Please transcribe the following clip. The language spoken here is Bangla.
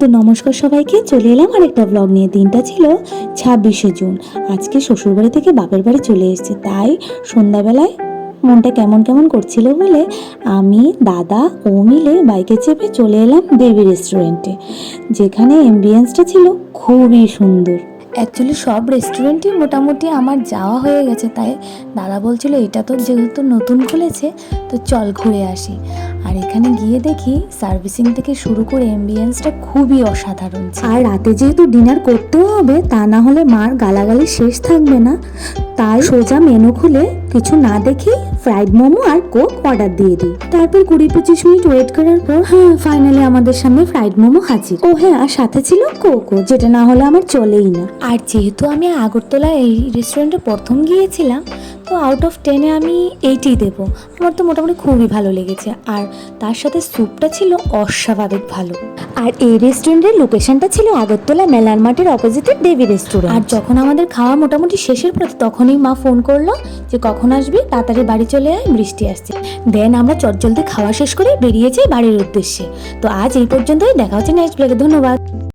তো নমস্কার সবাইকে, চলে এলাম আরেকটা ব্লগ নিয়ে। দিনটা ছিল ছাব্বিশে জুন। আজকে শ্বশুরবাড়ি থেকে বাপের বাড়ি চলে এসেছে। তাই সন্ধ্যাবেলায় মনটা কেমন কেমন করছিল বলে আমি, দাদা ও মিলে বাইকে চেপে চলে এলাম দেবী রেস্টুরেন্টে, যেখানে এমবিয়েন্সটা ছিল খুবই সুন্দর। অ্যাকচুয়ালি সব রেস্টুরেন্টই মোটামুটি আমার যাওয়া হয়ে গেছে। তাই দাদা বলছিল, এটা তো যেহেতু নতুন খুলেছে, তো চল ঘুরে আসি। আর এখানে গিয়ে দেখি সার্ভিসিং থেকে শুরু করে এম্বিয়েন্সটা খুবই অসাধারণ। আর রাতে যেহেতু ডিনার করতেও হবে, তা না হলে মার গালাগালি শেষ থাকবে না তাই সোজা মেনু খুলে কিছু না দেখেই ফ্রাইড মোমো আর কোক অর্ডার দিয়ে দিই। তারপর কুড়ি পঁচিশ মিনিট ওয়েট করার পর হ্যাঁ ফাইনালি আমাদের সামনে ফ্রাইড মোমো হাজির। ও হ্যাঁ আর সাথে ছিল কোকো যেটা না হলে আমার চলেই না। আর যেহেতু আমি আগরতলা এই রেস্টুরেন্টে প্রথম গিয়েছিলাম তো আউট অফ টেনে আমি এইটি দেবো। আমার তো মোটামুটি খুবই ভালো লেগেছে আর তার সাথে স্যুপটা ছিল অস্বাভাবিক ভালো। আর এই রেস্টুরেন্টের লোকেশনটা ছিল আগরতলা মেলার মাঠের অপোজিটে দেবী রেস্টুরেন্ট আর যখন আমাদের খাওয়া মোটামুটি শেষের পথে তখনই মা ফোন করল যে কখন আসবি তাড়াতাড়ি বাড়ি চলে আয়, বৃষ্টি আসছে। দেন আমরা চটজলদি খাওয়া শেষ করে বেরিয়েছি বাড়ির উদ্দেশ্যে। তো আজ এই পর্যন্তই, দেখা হচ্ছে নেক্সট ব্লগে ধন্যবাদ।